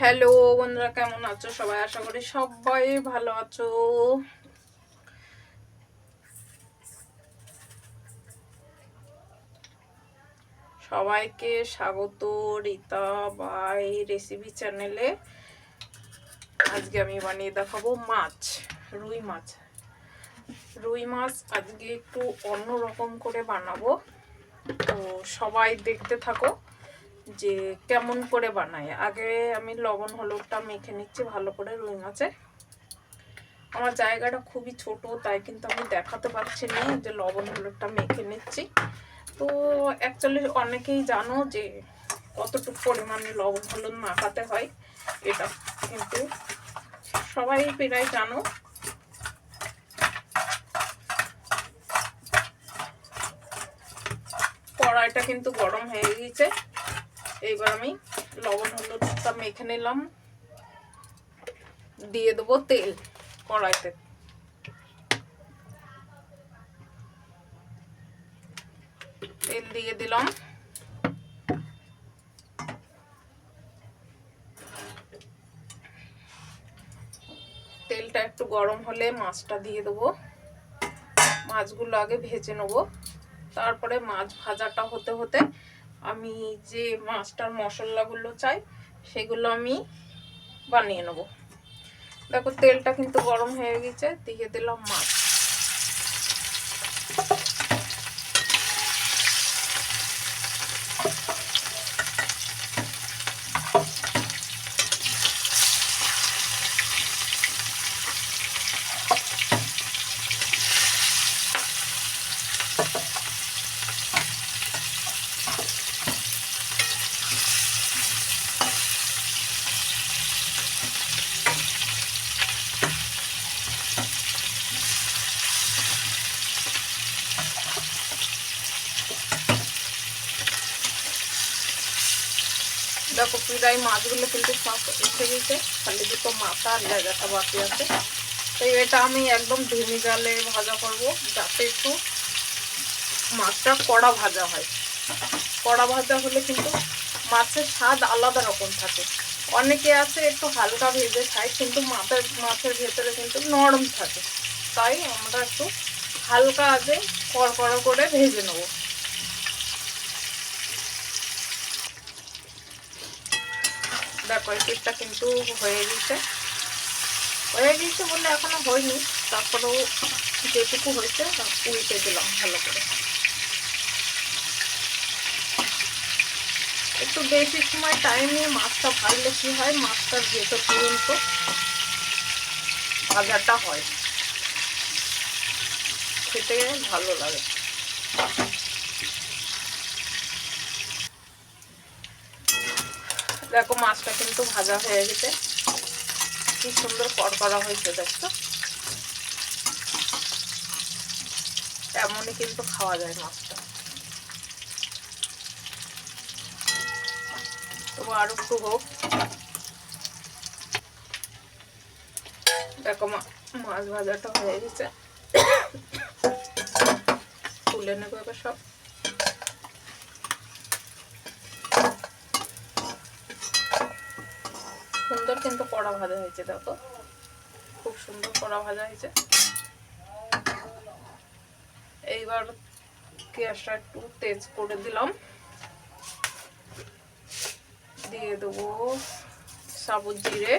Hello বন্ধুরা, কেমন আছো সবাই? আশা করি সবাই ভালো আছো। সবাইকে স্বাগত রীতা বাই রেসিপি চ্যানেলে আজকে আমি বানিয়ে দেখাবো মাছ, রুই মাছ। রুই মাছ আজকে একটু অন্য রকম করে বানাবো। তো সবাই দেখতে থাকো। যে কেমন করে বানায়। আগে আমি লবণ, হলুদটা মেখে নিচ্ছি, ভালো করে রুই মাছে। আমার জায়গাটা খুবই ছোট, তাই কিন্তু আমি দেখাতে পারছি না যে লবণ, হলুদটা মেখে নিচ্ছি। তো অ্যাকচুয়ালি অনেকেই জানো যে কতটুকু পরিমাণে লবণ, হলুদ মাখাতে হয়, এটা কিন্তু সবাই প্রায় জানো। কড়াইটা কিন্তু গরম হয়ে গেছে এইবার আমি লবণ হলুদটা মেখে নিলাম। দিয়ে দেবো তেল কড়াইতে। তেল দিয়ে দিলাম। তেলটা একটু গরম হলে মাছটা দিয়ে দেবো। মাছগুলো আগে ভেজে নেব। তারপরে মাছ ভাজাটা হতে হতে আমি যে মাছটার মশলাগুলো চাই, সেগুলো আমি বানিয়ে নেব। দেখো তেলটা কিন্তু গরম হয়ে গেছে, দিয়ে দিলাম মাছ। দেখো প্রায় মাছগুলো কিন্তু সব এসে গেছে। খালি দুটো মাথা আর জায়গাটা বাকি আছে। তো এটা আমি একদম ধিমি জালে ভাজা করব, যাতে একটু মাছটা কড়া ভাজা হয়। কড়া ভাজা হলে কিন্তু মাছের স্বাদ আলাদা রকম থাকে। অনেকে আছে একটু হালকা ভেজে খায়, কিন্তু মাছের মাছের ভেতরে কিন্তু নরম থাকে। তাই আমরা একটু হালকা আগে কড়কড়া করে ভেজে নেব। দেখো এই পিঠটা কিন্তু হয়ে গেছে। হয়ে গেছে বলে এখনও হয়নি, তারপরেও যেটুকু হয়েছে, উল্টে দিলাম ভালো করে। একটু বেশি সময় টাইম নিয়ে মাছটা ভাজলে কি হয় মাছটার ভেতর পর্যন্ত ভাজাটা হয়, খেতে ভালো লাগে। দেখো মাছটা কিন্তু ভাজা হয়ে গেছে। কি সুন্দর কড়কড়া হয়েছে, দেখছ? এমনই কিন্তু খাওয়া যায় মাছটা। তবু আর একটু হোক। দেখো মাছ ভাজাটা হয়ে গেছে। তুলে নেব এবার সব। সুন্দর কিন্তু কড়া ভাজা হয়েছে, দেখো। খুব সুন্দর কড়া ভাজা হয়েছে। এইবার গ্যাসটা একটু তেজ করে দিলাম। দিয়ে দেবো সাবুত জিরে।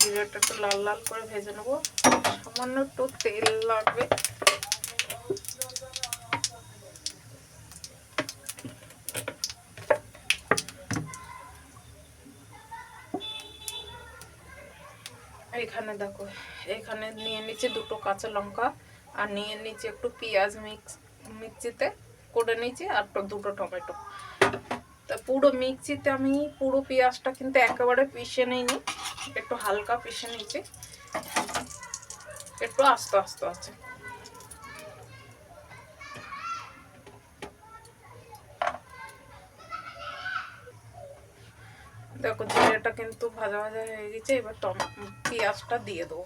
জিরেটা একটু লাল লাল করে ভেজে নেব। সামান্য একটু তেল লাগবে। এখানে দেখো, এখানে নিয়ে নিচ্ছি দুটো কাঁচা লঙ্কা আর নিয়ে নিচ্ছি একটু পেঁয়াজ মিক্স মিক্সিতে করে নিয়েছি আর দুটো টমেটো। তা পুরো মিক্সিতে আমি পুরো পেঁয়াজটা কিন্তু একেবারে পিষে নিইনি, একটু হালকা পিষে নিয়েছি। একটু আস্তে আস্তে আছে। দেখো জিরেটা কিন্তু ভাজা ভাজা হয়ে গেছে এবার টম পেঁয়াজটা দিয়ে দেবো।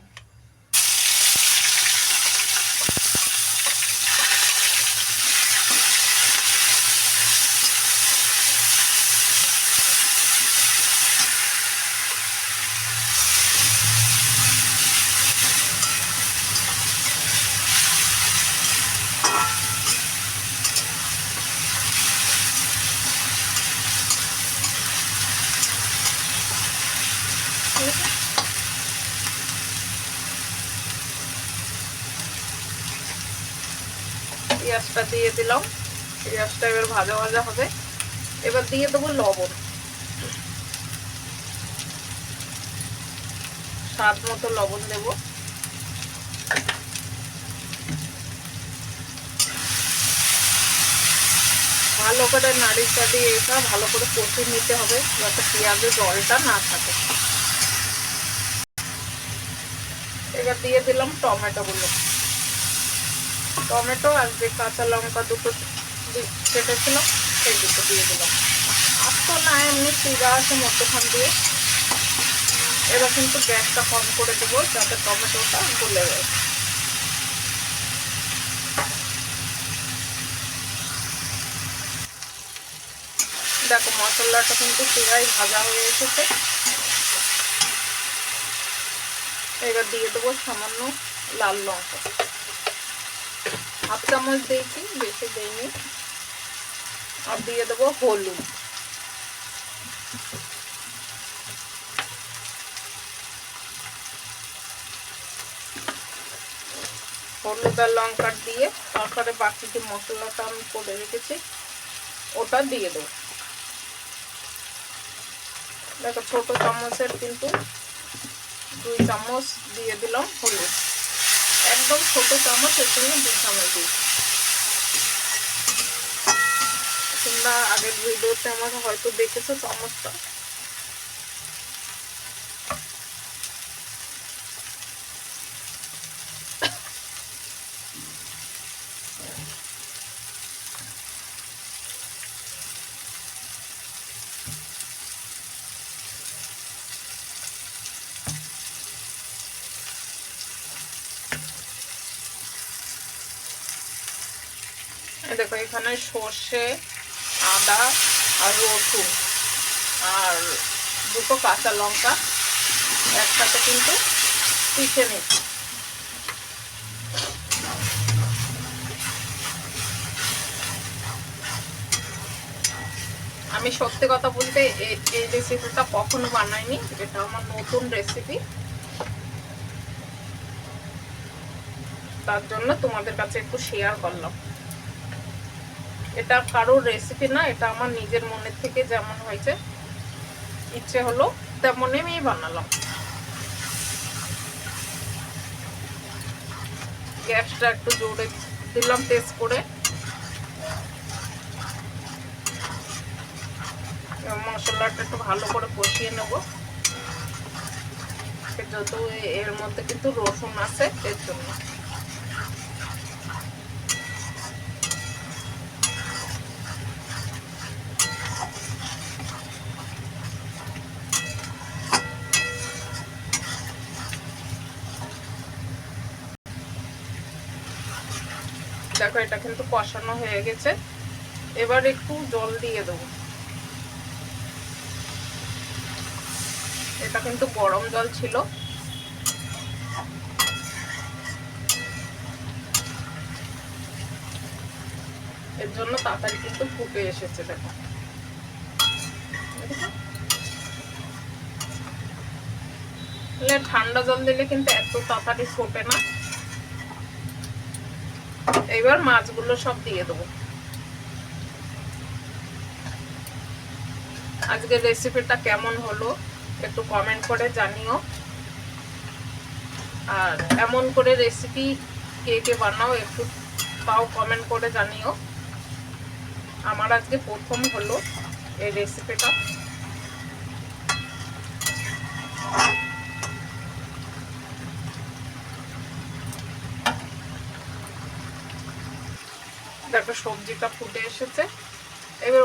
পেঁয়াজটা দিয়ে দিলাম। পেঁয়াজটা এবার ভাজা ভাজা হবে। এবার দিয়ে দেবো লবণ। স্বাদ মতো লবণ দেব। ভালো করে নাড়ি চাড়ি এটা ভালো করে কষে নিতে হবে, যাতে পেঁয়াজের জলটা না থাকে। এবার দিয়ে দিলাম টমেটোগুলো। টমেটো আর যে কাঁচা লঙ্কা দুটো কেটেছিলাম সেই দুটো দিয়ে দিলাম। আর তো না, এমনি চিরা আছে মধ্যখান দিয়ে। এবার কিন্তু গ্যাসটা কম করে দেবো, যাতে টমেটোটা গলে যায়। দেখো, মশলাটা কিন্তু পুরাই ভাজা হয়ে এসেছে। এবার দিয়ে দেবো সামান্য লাল লঙ্কা। হাফ চামচ দিয়েছি, বেশি দিইনি। আর দিয়ে দেবো হলুদ। হলুদ আর লঙ্কা দিয়ে তারপরে বাকি যে মশলাটা আমি করে রেখেছি, ওটা দিয়ে দেবো। দেখো, ছোট চামচের কিন্তু দুই চামচ দিয়ে দিলাম হলুদ। একদম ছোট চামচ, এর জন্য দুই চামচ দিই। তোমরা আগের ভিডিওতে আমার হয়তো দেখেছ চামচটা। দেখো, এখানে সর্ষে, আদা আর রসুন আর দুটো কাঁচা লঙ্কা একসাথে কিন্তু পিষে নিচ্ছি। আমি সত্যি কথা বলতে এই রেসিপিটা কখনো বানাইনি, এটা আমার নতুন রেসিপি তার জন্য তোমাদের কাছে একটু শেয়ার করলাম। এটা কারোর রেসিপি না, এটা আমার নিজের মনের থেকে যেমন হয়েছে, ইচ্ছে হলো তেমনই আমি বানালাম। গ্যাসটা একটু জোরে দিলাম টেস্ট করে। মশলাটা একটু ভালো করে কষিয়ে নেব। যেহেতু এর মধ্যে কিন্তু রসুন আছে, এর জন্য। দেখো, এটা কিন্তু কষানো হয়ে গেছে। এবার একটু জল দিয়ে দেবো। এটা কিন্তু গরম জল ছিল। এর জন্য তাড়াতাড়ি কিন্তু ফুটে এসেছে, দেখো। ঠান্ডা জল দিলে কিন্তু এত তাড়াতাড়ি ফোটে না। এবার মাছগুলো সব দিয়ে দেবো। আজকের রেসিপিটা কেমন হলো একটু কমেন্ট করে জানিও। আর এমন করে রেসিপি কে কে বানাও একটু তাও কমেন্ট করে জানিও। আমার আজকে প্রথম হলো এই রেসিপিটা দেখো সবজিটা ফুটে এসেছে। এবার